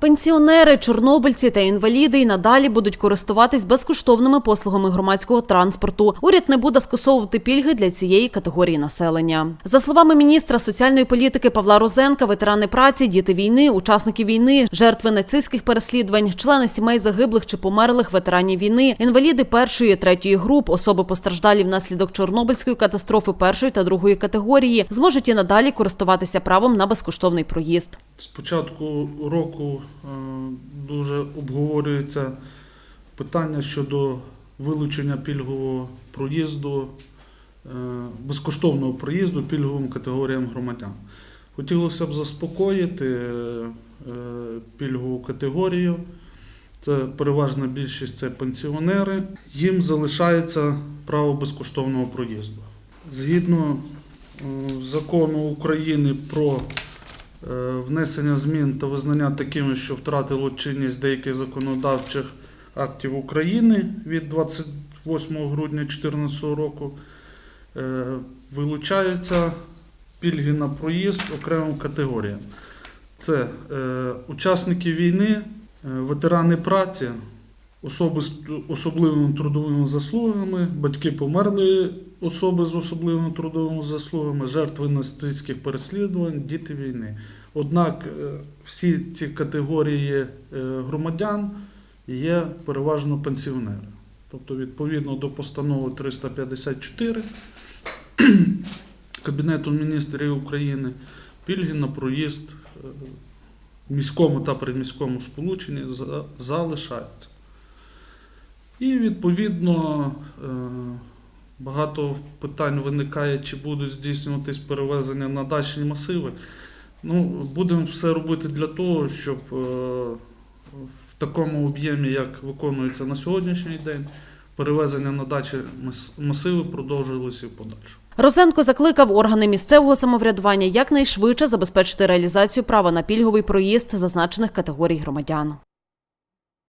Пенсіонери, чорнобильці та інваліди й надалі будуть користуватись безкоштовними послугами громадського транспорту. Уряд не буде скасовувати пільги для цієї категорії населення. За словами міністра соціальної політики Павла Розенка, ветерани праці, діти війни, учасники війни, жертви нацистських переслідувань, члени сімей загиблих чи померлих ветеранів війни, інваліди першої, третьої груп, особи постраждалі внаслідок Чорнобильської катастрофи першої та другої категорії зможуть і надалі користуватися правом на безкоштовний проїзд. З початку року е, дуже обговорюється питання щодо вилучення пільгового проїзду, е, безкоштовного проїзду пільговим категоріям громадян. Хотілося б заспокоїти е, пільгову категорію. Це переважна більшість це пенсіонери. Їм залишається право безкоштовного проїзду. Згідно закону України про внесення змін та визнання такими, що втратило чинність деяких законодавчих актів України від 28 грудня 2014 року, е, вилучаються пільги на проїзд окремим категоріям. Це е, учасники війни, е, ветерани праці, особи з особливими трудовими заслугами, батьки померлої особи з особливими трудовими заслугами, жертви нацистських переслідувань, діти війни. Однак е, всі ці категорії е, громадян є переважно пенсіонери. Тобто, відповідно до постанови 354 Кабінету міністрів України пільги на проїзд е, в міському та приміському сполученні залишаються. І відповідно е, багато питань виникає, чи будуть здійснюватись перевезення на дачні масиви. Ну, будемо все робити для того, щоб е, в такому об'ємі, як виконується на сьогоднішній день, перевезення на дачі масиви продовжувалися і подальшому. Розенко закликав органи місцевого самоврядування якнайшвидше забезпечити реалізацію права на пільговий проїзд зазначених категорій громадян.